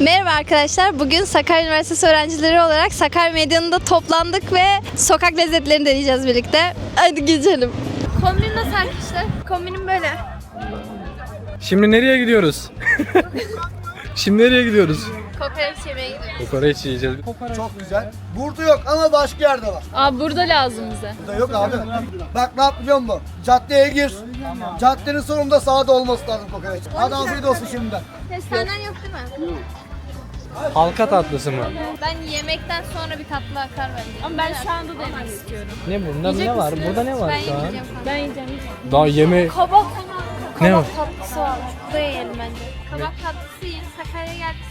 Merhaba arkadaşlar. Bugün Sakarya Üniversitesi öğrencileri olarak Sakarya Meydanı'nda toplandık ve sokak lezzetlerini deneyeceğiz birlikte. Hadi geçelim. Kombinin nasıl arkadaşlar? Kombinim böyle. Şimdi nereye gidiyoruz? Şimdi nereye gidiyoruz? Kokoreç yemeye gidiyoruz. Kokoreç yiyeceğiz. Çok güzel. Burada yok ama başka yerde var. Abi burada lazım bize. Burada yok abi. Bak ne yap biliyor musun? Caddeye gir. Caddenin sonunda sağda olması lazım kokoreç. Hadi afiyet olsun şimdiden. Kestaneden yok değil mi? Halka tatlısı mı? Ben yemekten sonra bir tatlı akar bence. Ama ben şu anda denemek istiyorum. Ne bunda ne var? Burada ne var Ben şu an? yemeyeceğim. Ben yiyeceğim. Daha yeme Kabak, kabak Ne var? tatlısı var. Burada yiyelim bence. Kabak tatlısı yiyin. Sakarya'ya geldik.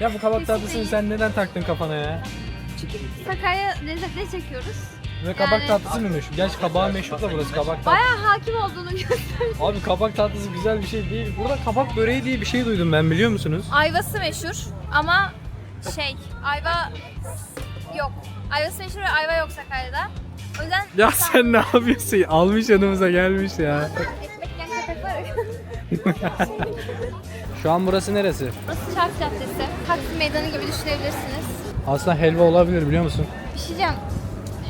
Ya bu kabak tatlısını sen neden taktın kafana ya? Sakarya lezzetleri çekiyoruz. Ve kabak Yani- tatlısı mı meşhur? Gerçi kabağı meşhur da burası kabak tatlısı. Bayağı hakim olduğunu gösteriyor. Abi kabak tatlısı güzel bir şey değil. Burada kabak böreği diye bir şey duydum ben biliyor musunuz? Ayvası meşhur ama şey ayva yok. Ayvası meşhur ve ayva yok Sakarya'da. O yüzden Ya sen ne yapıyorsun? Almış yanımıza gelmiş ya. ekmek yiyen köpek var. Şu an burası neresi? Burası Çark Caddesi. Taksim Meydanı gibi düşünebilirsiniz. Aslında helva olabilir biliyor musun? Bir şey diyeceğim.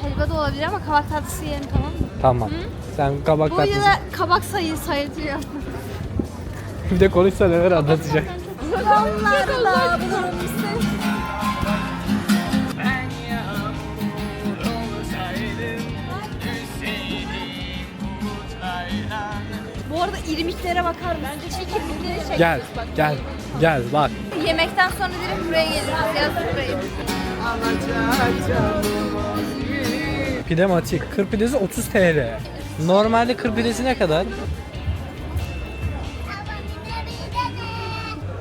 Helva da olabilir ama kabak tatlısı yiyelim tamam mı? Tamam. Sen kabak Bu tatlısı. videoda kabak sayı sayılıyor. Bir de konuşsa neler anlatacak. Yollarda Bu arada irmiklere bakar mısın? Çekirdeklere çek. Gel, gel, gel bak. Yemekten sonra direkt buraya geliriz. Yaz burayı. Pidematik. Kır pidesi 30 TL. Normalde kır pidesi ne kadar?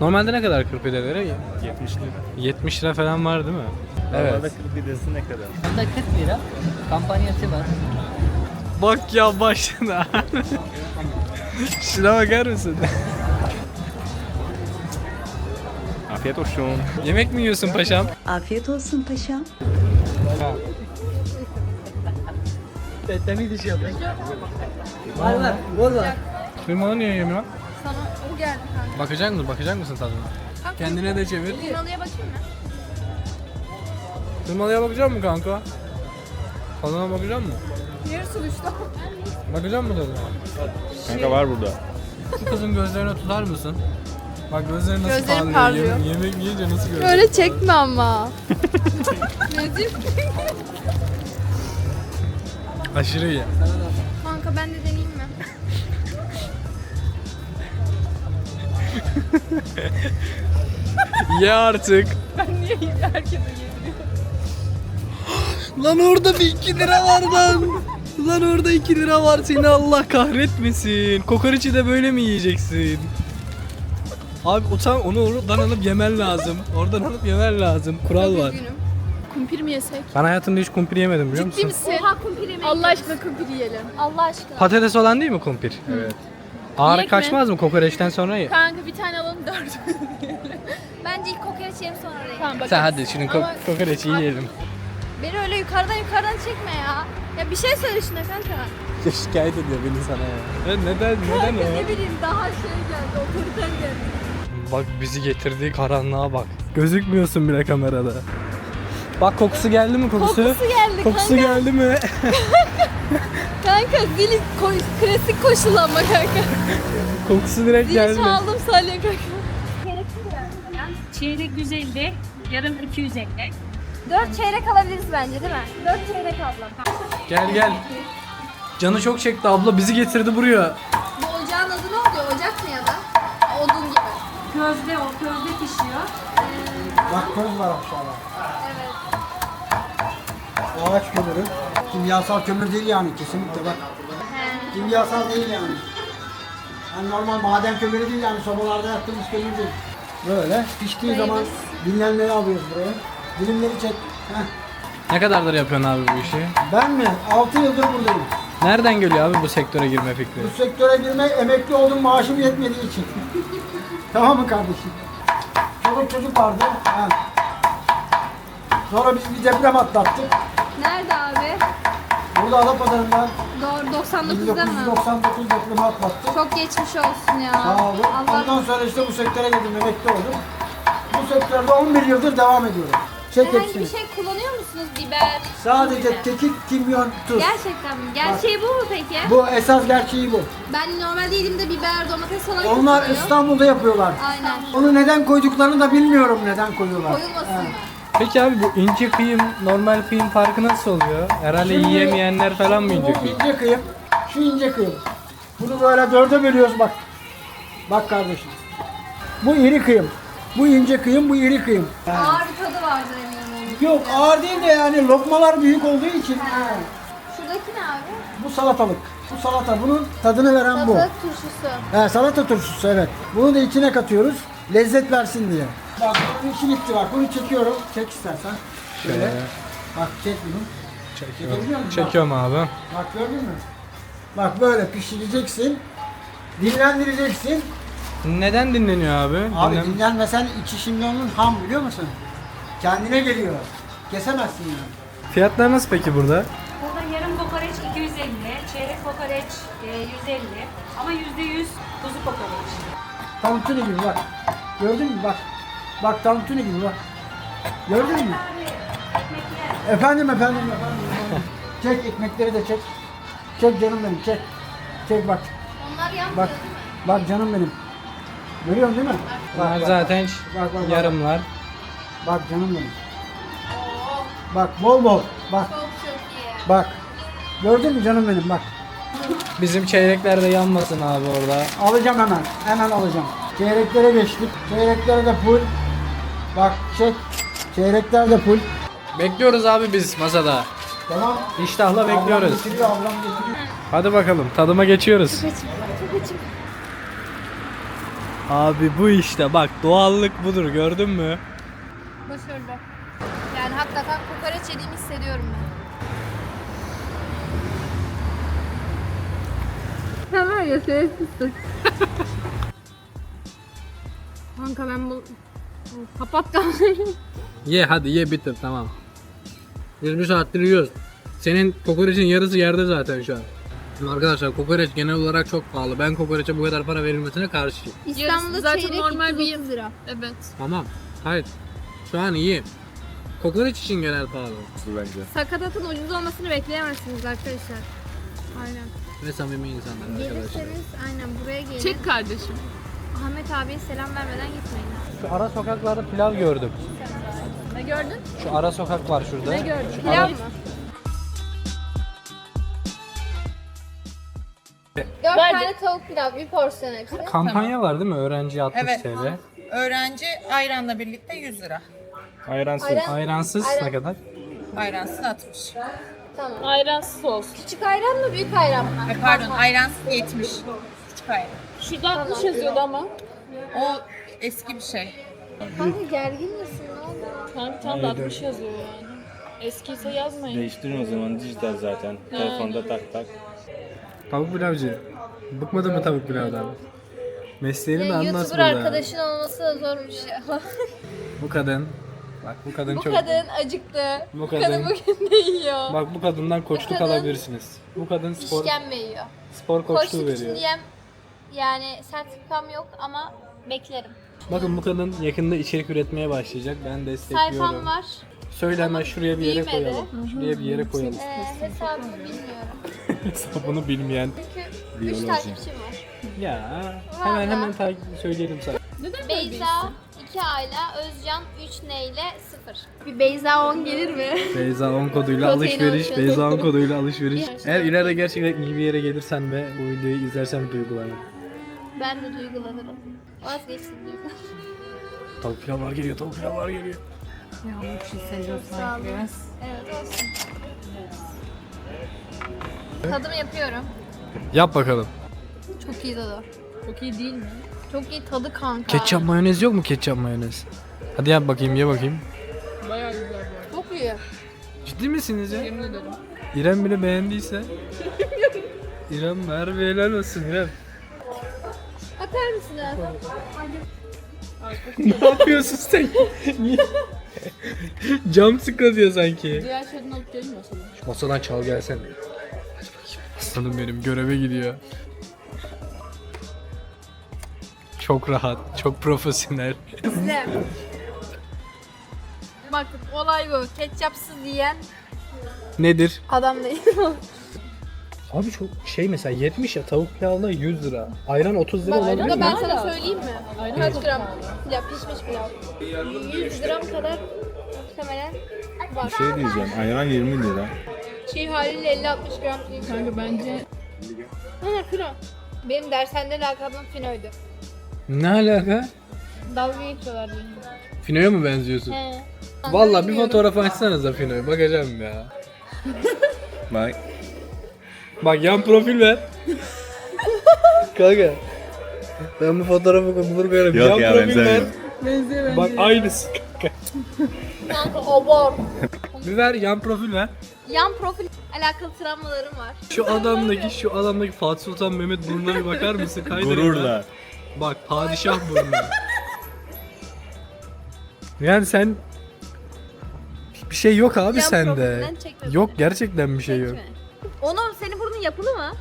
Normalde ne kadar kır pideleri? 70 lira. 70 lira falan var değil mi? Evet. Normalde kır pidesi ne kadar? Burada 40 lira kampanyası var. Bak ya başına. Şuna bakar mısın? Afiyet olsun. Yemek mi yiyorsun paşam? Afiyet olsun paşam. Tetemi diş yapıyor. Var var. Bol var. Kıymalı niye yemiyor? Sana o geldi kanka. Bakacak mısın? Bakacak mısın tadına? Kendine de çevir. Kıymalıya bakayım mı? Kıymalıya bakacak mısın kanka? Tadına bakacak mısın? Yarısı düştü. Bakacak mısın tadına? Kanka var burada. Şu kızın gözlerine tutar mısın? Bak gözleri nasıl Gözlerim parlıyor. parlıyor. Yemek, yiyince nasıl görüyorsun? Öyle çekme ama. Nedir? Aşırı iyi. Kanka ben de deneyeyim mi? Ye artık. Ben niye herkese Lan orada bir 2 lira var lan. Lan orada 2 lira var seni Allah kahretmesin. Kokoreçi de böyle mi yiyeceksin? Abi utan onu oradan alıp yemen lazım. Oradan alıp yemen lazım. Kural var. Kumpir mi yesek? Ben hayatımda hiç kumpir yemedim biliyor musun? misin? Oha kumpir yemeği. Allah aşkına kumpir yiyelim. Allah aşkına. Patates olan değil mi kumpir? Evet. Ağrı Yiyek mi? kaçmaz mı kokoreçten sonra ye? Kanka bir tane alalım dört. Bence ilk kokoreç yiyelim sonra oraya. tamam bakalım. Sen hadi şimdi ko- Ama- kokoreçi yiyelim. Beni öyle yukarıdan yukarıdan çekme ya. Ya bir şey söyle şuna kanka. Şikayet ediyor beni sana ya. E, neden neden o? Ne bileyim daha şey geldi, otoriter geldi. Bak bizi getirdiği karanlığa bak. Gözükmüyorsun bile kamerada. Bak kokusu geldi mi kokusu? Kokusu geldi Kokusu kanka. geldi mi? Kanka zili koy, klasik koşulanma kanka. kokusu direkt Zili geldi. çaldım salya kanka. Çeyrek 150, yarım 250. Dört çeyrek alabiliriz bence değil mi? Dört çeyrek ablam. Gel gel. Canı çok çekti abla bizi getirdi buraya. Bu ocağın adı ne oluyor? Ocak mı ya da? Odun gibi. Közde o, közde pişiyor. Bak köz var aşağıda. Evet. Ağaç kömürü. Kimyasal kömür değil yani kesinlikle bak. Kimyasal değil yani. Yani normal maden kömürü değil yani sobalarda yaktığımız kömür değil. Böyle piştiği zaman dinlenmeyi alıyoruz buraya. Dilimleri çek. Heh. Ne kadardır yapıyorsun abi bu işi? Ben mi? 6 yıldır buradayım. Nereden geliyor abi bu sektöre girme fikri? Bu sektöre girme emekli oldum maaşım yetmediği için. tamam mı kardeşim? Çoluk çocuk vardı. Ha. Sonra biz bir deprem atlattık. Nerede abi? Burada Adapazarı'nda Doğru 99'da mı? 1999 depremi atlattık. Çok geçmiş olsun ya. Sağ olun. Allah Ondan sonra işte bu sektöre girdim, emekli oldum. Bu sektörde 11 yıldır devam ediyorum. Çek Herhangi hepsini. bir şey kullanıyor musunuz? Biber. Sadece kekik, kimyon, tuz. Gerçekten mi? Gerçeği bu mu peki? Bu esas gerçeği bu. Ben normalde yediğimde biber, domates falan Onlar. İstanbul'da yapıyorlar. Aynen. Onu neden koyduklarını da bilmiyorum neden koyuyorlar. Koyulmasın mı? Peki abi bu ince kıyım normal kıyım farkı nasıl oluyor? Herhalde Şimdi- yiyemeyenler falan mı ince Bu kıyım? ince kıyım. Şu ince kıyım. Bunu böyle dörde bölüyoruz bak. Bak kardeşim. Bu iri kıyım. Bu ince kıyım, bu iri kıyım. He. Ağır bir tadı vardır eminim. Yok ağır değil de yani lokmalar büyük olduğu için. he. Şuradaki ne abi? Bu salatalık. Bu salata. Bunun tadını veren bu. Salatalık turşusu. He, salata turşusu evet. Bunu da içine katıyoruz. Lezzet versin diye. Bak bunun işi bitti bak. Bunu çekiyorum. Çek istersen. Şöyle. Şöyle. Bak çek bunu. Çekebiliyor musun? Çekiyorum abi. Bak gördün mü? Bak böyle pişireceksin. Dinlendireceksin. Neden dinleniyor abi? Abi Dinlen- dinlenmesen içi şimdi onun ham biliyor musun? Kendine geliyor. Kesemezsin yani. Fiyatlar nasıl peki burada? Burada yarım kokoreç 250, çeyrek kokoreç e, 150 ama %100 kuzu kokoreç. Tantuni gibi bak. Gördün mü bak. Bak tantuni gibi bak. Gördün mü? Efendim efendim efendim. efendim. çek ekmekleri de çek. Çek canım benim çek. Çek bak. Onlar yanmıyor Bak. değil mi? Bak canım benim. Görüyorsun değil mi? Bunlar bak, zaten bak, bak, bak. yarımlar. Bak canım benim. Bak bol bol. Bak Çok çok iyi. bak. Gördün mü canım benim bak. Bizim çeyrekler de yanmasın abi orada. Alacağım hemen. Hemen alacağım. Çeyreklere geçtik. Çeyreklere de full. Bak çek. Çeyrekler de full. Bekliyoruz abi biz masada. Tamam. İştahla Ablam bekliyoruz. getiriyor, ablam getiriyor. Hadi bakalım tadıma geçiyoruz. Abi bu işte bak doğallık budur gördün mü? Başarılı. Yani hakikaten kokoreç yediğimi hissediyorum ben. Sen var ya şerefsizsin. Kanka ben bu... Kapat kamerayı. Ye hadi ye bitir tamam. Biz bir saattir yiyoruz. Senin kokoreçin yarısı yerde zaten şu an. Şimdi arkadaşlar kokoreç genel olarak çok pahalı. Ben kokoreçe bu kadar para verilmesine karşıyım. İstanbul'da zaten çeyrek normal bir- 230 lira. Evet. Tamam. Hayır. Şu an iyi. Kokoreç için genel pahalı. bence. Sakatatın ucuz olmasını bekleyemezsiniz arkadaşlar. Aynen. Ve samimi insanlar arkadaşlar. Gelirseniz aynen buraya gelin. Çek kardeşim. Ahmet abiye selam vermeden gitmeyin. Şu ara sokaklarda pilav gördüm. Ne gördün? Şu ara sokak var şurada. Ne gördün? Şu Pilav ara- mı? Dört tane tavuk pilav, bir porsiyon hepsi. Kampanya var değil mi? Öğrenci 60 Evet. TL. Öğrenci ayranla birlikte 100 lira. Ayransız. Ayran- Ayransız Ayran. ne kadar? Ayransız 60. Tamam. Ayransız olsun. Küçük ayran mı, büyük ayran mı? Ay pardon ayransız 70. Küçük ayran. Şurada 60 yazıyordu ama. O eski bir şey. Kanka gergin misin? Ne oldu? Kanka tam da 60 yazıyor yani. Eskiyse yazmayın. Değiştirin o zaman dijital zaten. Telefonda tak tak. Tavuk pilavcı. Bıkmadın mı tavuk pilavdan? Mesleğini de anlat YouTuber burada. arkadaşın olması da zormuş ya. Bu kadın. Bak bu kadın bu çok... kadın acıktı. Bu Bu kadın- kadın bugün ne yiyor? Bak bu kadından koçluk kadın- alabilirsiniz. Bu kadın spor İşkembe yiyor. spor koçluğu Koçluk için veriyor. diyem yani sertifikam yok ama beklerim. Bakın bu kadın yakında içerik üretmeye başlayacak. Ben destekliyorum. Sayfam var. Söyle hemen şuraya bir yere büyümedi. koyalım. Şuraya bir yere koyalım. Ee, hesabımı bilmiyorum. Hesabını bilmeyen. Çünkü 3 takipçim var. Ya hemen hemen takip söyleyelim sana. Beyza 2 Ayla, Özcan 3 neyle 0. Bir Beyza 10 gelir mi? Beyza 10 koduyla Protein alışveriş. alışveriş. Beyza 10 koduyla alışveriş. Bir- Eğer ileride gerçekten iyi bir yere gelirsen ve bu videoyu izlersen duygulanırım. ben de duygulanırım. Vazgeçtim duygu. Tavuk pilavlar geliyor, tavuk pilavlar geliyor. Sağ olun. Evet olsun. Tadımı yapıyorum. Yap bakalım. Çok iyi tadı. Çok iyi değil mi? Çok iyi tadı kanka. Ketçap mayonez yok mu ketçap mayonez? Hadi yap bakayım, ye bakayım. Bayağı güzel bu arada. Çok iyi. Ciddi misiniz ya? Yemin ederim. İrem bile beğendiyse. İrem ver bir helal olsun İrem. Bakar mısın ha? ne yapıyorsun sen? Niye? Cam sıklatıyor sanki. Diğer şeyden alıp mesela. Şu masadan çal gelsen. Aslanım benim göreve gidiyor. Çok rahat, çok profesyonel. İzle. Bak olay bu. Ketçapsız yiyen Nedir? adam değil. Abi çok şey mesela 70 ya tavuk pilavda 100 lira. Ayran 30 lira olabilir Ama mi? ben sana söyleyeyim mi? Kaç gram? Ya pişmiş pilav. 100 gram kadar muhtemelen var. Şey diyeceğim, ayran 20 lira. Çiğ haliyle 50-60 gram değil. Kanka bence Ha fino. Benim dershanede lakabım finoydu. Ne alaka? Dalga geçiyorlar benimle. Fino'ya mı benziyorsun? He. Vallahi bir fotoğraf açsanıza Fino'ya bakacağım ya. Bak, Bak yan profil ver. Kanka. Ben bu fotoğrafı bulur koyarım. Yok yan ya, profil ver. benzemiyor. Bak aynısı. Kanka abor. Bir ver yan profil ver. Yan profil alakalı travmalarım var. Şu adamdaki şu adamdaki Fatih Sultan Mehmet burnuna bir bakar mısın? Kaydırın Gururla. lan. Bak padişah burnu. yani sen bir şey yok abi Yan sende. çekme Yok gerçekten bir şey yok. Çekme. Onun senin burnun yapılı mı?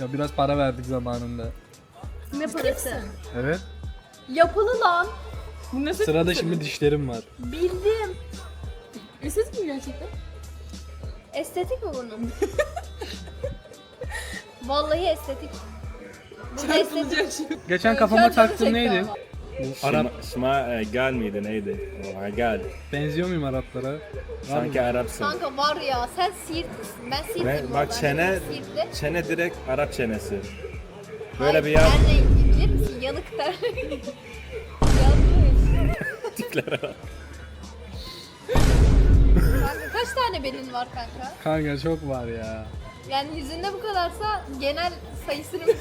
Ya biraz para verdik zamanında. Ne parası? Evet. Yapılı lan. bu nasıl Sırada şimdi dişlerim var. Bildim. Estetik mi gerçekten? Estetik mi burnun? Vallahi estetik. Bu da estetik. Geçen kafama canı taktığım neydi? ama. Bu Arap. Şma, şma e, gal mıydı neydi? Oh, gal. Benziyor muyum Araplara? Var Sanki mı? Arapsın. Kanka var ya sen Siirtlisin. Ben Siirtliyim. Ve bak vallahi. çene, çene direkt Arap çenesi. Böyle Hayır, bir yap. Ten rengi bilir misin? Yanık ter. Yanmış. Tiplere bak. Kaç tane belin var kanka? Kanka çok var ya. Yani yüzünde bu kadarsa genel sayısını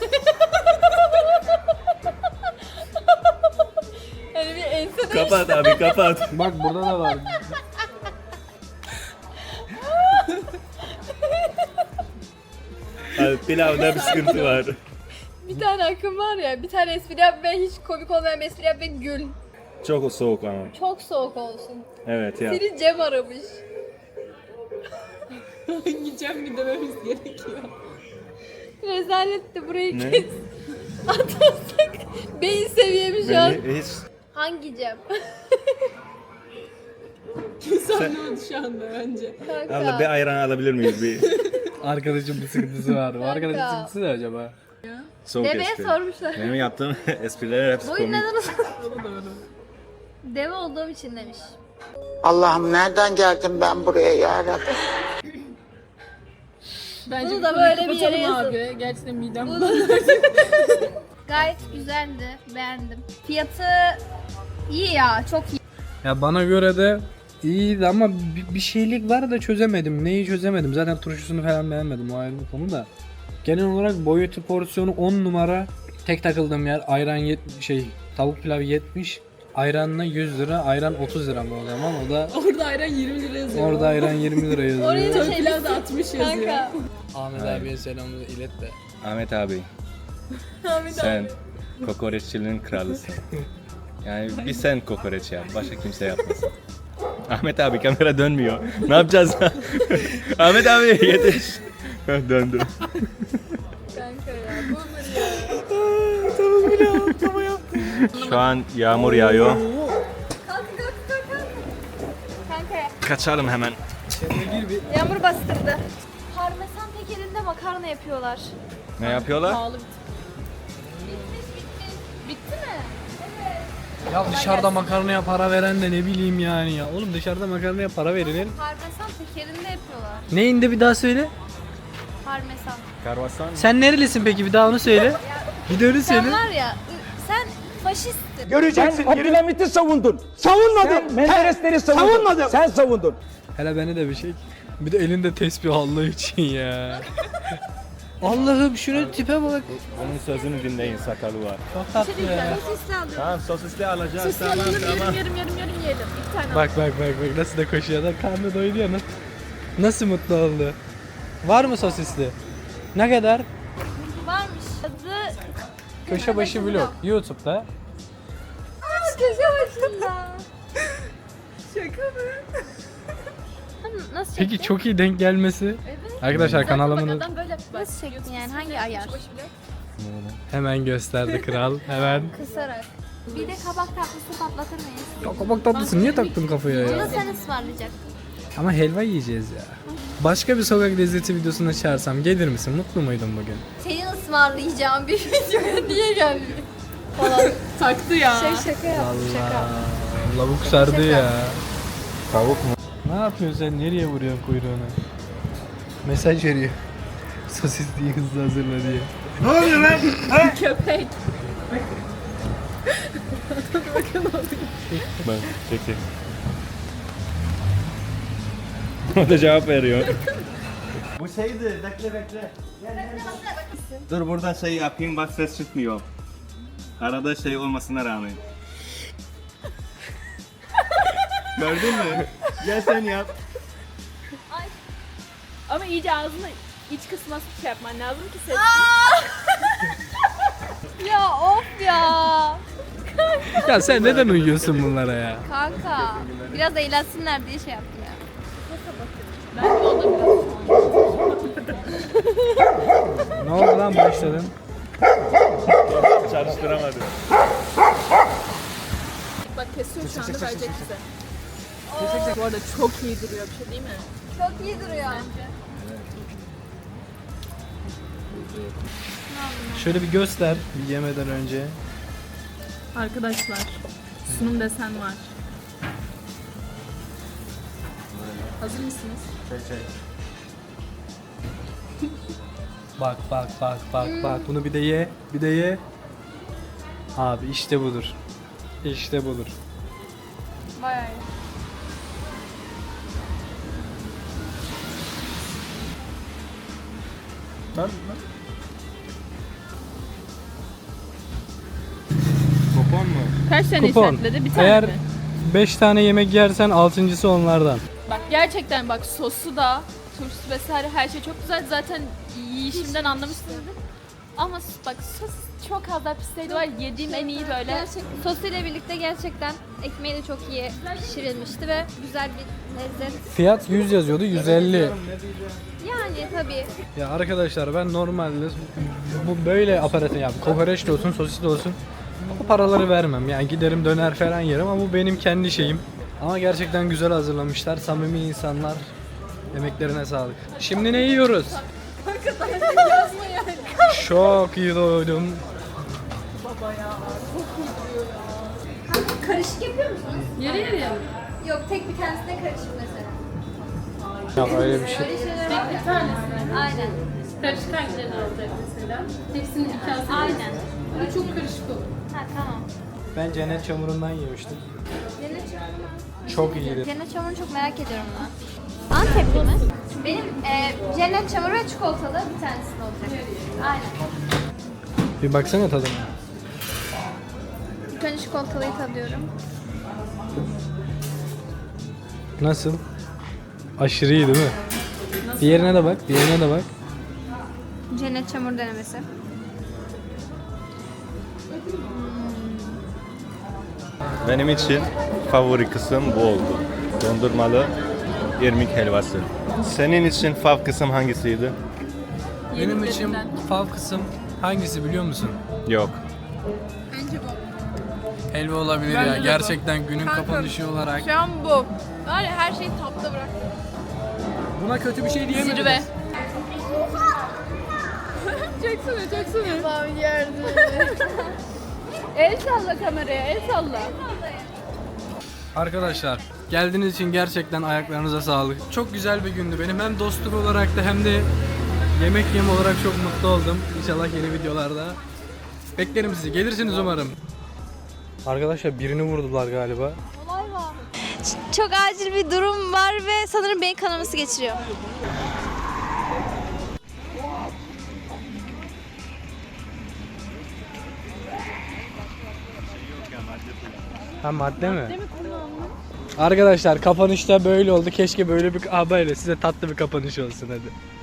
Hani bir ensede Kapat abi kapat. Bak burada da var. Abi, pilavda bir sıkıntı var. bir tane akım var ya bir tane espri yap ve hiç komik olmayan bir espri yap ve gül. Çok soğuk ama. Çok soğuk olsun. Evet ya. Seni Cem aramış. Gideceğim bir dememiz gerekiyor. Rezalet de burayı Ne? kes. Atlasak beyin seviyemi şu an. Beni hiç Hangi Cem? Kimse anlamadı şu anda bence. Kanka. Abla bir ayran alabilir miyiz bir? Arkadaşım bir sıkıntısı var. Bu arkadaşın Kanka. sıkıntısı ne acaba? Soğuk Deveye espri. sormuşlar. Benim yaptığım espriler hepsi Boyun komik. neden uzun? Deve olduğum için demiş. Allah'ım nereden geldim ben buraya ya? Bence Bunu bu da konuyu böyle bir yere kapatalım yazın. abi. Gerçekten midem Bunu-. Gayet güzeldi. Beğendim. Fiyatı iyi ya. Çok iyi. Ya bana göre de iyiydi ama bir, bir şeylik var da çözemedim. Neyi çözemedim. Zaten turşusunu falan beğenmedim. O ayrı bir konu da. Genel olarak boyutu porsiyonu 10 numara. Tek takıldığım yer ayran yet şey tavuk pilav 70. Ayranla 100 lira, ayran 30 lira mı o zaman? O da Orada ayran 20 lira yazıyor. orada ayran 20 lira yazıyor. Oraya da Tavuk şey da 60 yazıyor. Kanka. Ahmet abiye selamımızı ilet de. Ahmet abi. sen kokoreççiliğin kralısın. Yani bir sen kokoreç yap, başka kimse yapmasın. Ahmet abi kamera dönmüyor. Ne yapacağız? Ahmet abi yetiş. Döndü. Şu an yağmur yağıyor. Kanka. Kaçalım hemen. Yağmur bastırdı. Parmesan tekerinde makarna yapıyorlar. Ne yapıyorlar? Pahalı bir Bitti mi? Ya dışarıda makarnaya para veren de ne bileyim yani ya. Oğlum dışarıda makarnaya para verilir. Parmesan tekerinde yapıyorlar. Neyinde bir daha söyle. Parmesan. Karvasan. Sen nerelisin peki bir daha onu söyle. Bir de onu Sen söyle. var ya ı- sen faşistsin. Göreceksin. Abdülhamit'i savundun. Savunmadın. Menderesleri savundun. Savunmadın. Sen savundun. Hele beni de bir şey. Bir de elinde tesbih Allah için ya. Allah'ım şuna tipe bak. Onun sözünü dinleyin sakalı var. Çok tatlı ya. Sosisli alıyorum. Tamam sosisli alacağız. Sosisli Tamam alalım tamam. yarım yarım yarım yarım yiyelim. İki tane Bak bak bak bak nasıl da koşuyor adam karnı doydu ya nasıl, nasıl mutlu oldu. Var mı sosisli? Ne kadar? Varmış. Adı Köşe başı vlog YouTube'da. Aa, köşe başında. Şaka mı? Nasıl Peki çektin? çok iyi denk gelmesi. Evet. Arkadaşlar kanalımın Adam böyle Nasıl çektin yani? Hangi ayar? hemen gösterdi kral. Hemen. Kısarak. Bir de kabak tatlısı patlatır mıyız? Ya kabak tatlısı niye taktın kafaya Bunu ya? sen ısmarlayacaksın. Ama helva yiyeceğiz ya. Başka bir sokak lezzeti videosuna çağırsam gelir misin? Mutlu muydun bugün? Senin ısmarlayacağın bir videoya niye geldin? Taktı ya. Şey şaka yaptım şaka. Lavuk sardı ya. Tavuk mu? Ne yapıyorsun sen? Nereye vuruyorsun kuyruğunu? Mesaj veriyor. Sosis diye hızlı hazırla diye. Köpek. Bak çekil. o da cevap veriyor. Bu şeydi, bekle bekle. Dur buradan şey yapayım bak ses çıkmıyor. Arada şey olmasına rağmen. Gördün mü? Gel sen yap. Ama iyice ağzını iç kısmına şey yapman lazım ki ses. Ya of ya. Ya sen neden uyuyorsun bunlara ya? Kanka biraz eğlensinler diye şey yaptım ya. Ne oldu lan başladın? Çalıştıramadım. Bak kesiyor şu anda verecek bize. Bu arada çok iyi duruyor bir şey değil mi? Çok iyi duruyor. Şöyle bir göster yemeden önce. Arkadaşlar sunum desen var. Hazır mısınız? Bak bak bak bak bak bunu bir de ye bir de ye. Abi işte budur. İşte budur. Bayağı iyi. Kupon mu? Kaç tane Kupon. işaretledi? Bir tane Eğer mi? 5 tane yemek yersen altıncısı onlardan. Bak gerçekten bak sosu da turşusu vesaire her şey çok güzel. Zaten yiyişimden anlamışsınızdır. Ama bak sos çok az daha pişseydi var yediğim en iyi böyle. Gerçekten. Sos ile birlikte gerçekten ekmeği de çok iyi pişirilmişti ve güzel bir lezzet. Fiyat 100 yazıyordu 150. Yani tabii. Ya arkadaşlar ben normalde bu böyle aparatın ya kokoreç de olsun sosis de olsun o paraları vermem. Yani giderim döner falan yerim ama bu benim kendi şeyim. Ama gerçekten güzel hazırlamışlar. Samimi insanlar. Emeklerine sağlık. Şimdi ne yiyoruz? Çok iyi doydum. Karışık yapıyor musunuz? Yarı yarıya mı? Yok tek bir tanesine karışık mesela. Ya öyle bir şey. Öyle şeyler var ya. tanesine. Aynen. Karışık hangilerini alacak mesela? Hepsinin bir tanesi. Aynen. Böyle çok karışık olur. Ha tamam. Ben cennet çamurundan yemiştim. Cennet çamuru. Çok iyiydi. Cennet çamurunu çok merak ediyorum ben. Antepli mi? Benim e, cennet çamuru ve çikolatalı bir tanesinde olacak. Aynen. Bir baksana tadına. İlk önce çikolatalıyı tadıyorum. Nasıl? Aşırı iyi değil mi? Diğerine de bak, diğerine de bak. Cennet çamur denemesi. Benim için favori kısım bu oldu. Dondurmalı irmik helvası. Senin için fav kısım hangisiydi? Benim için fav kısım hangisi biliyor musun? Yok. Helva olabilir Bence ya. de bu. Gerçekten günün Kanka, kapanışı olarak. Şu an bu. Var ya her şeyi tapta bırak. Buna kötü bir şey diyemedim. Zirve. çeksene çeksene. Tamam yerdim. El salla kameraya el salla. Arkadaşlar geldiğiniz için gerçekten ayaklarınıza sağlık. Çok güzel bir gündü benim. Hem dostluk olarak da hem de yemek yeme olarak çok mutlu oldum. İnşallah yeni videolarda beklerim sizi. Gelirsiniz umarım. Arkadaşlar birini vurdular galiba. Olay var. Çok acil bir durum var ve sanırım beyin kanaması geçiriyor. Ha madde mi? Arkadaşlar kapanışta böyle oldu. Keşke böyle bir haberle size tatlı bir kapanış olsun hadi.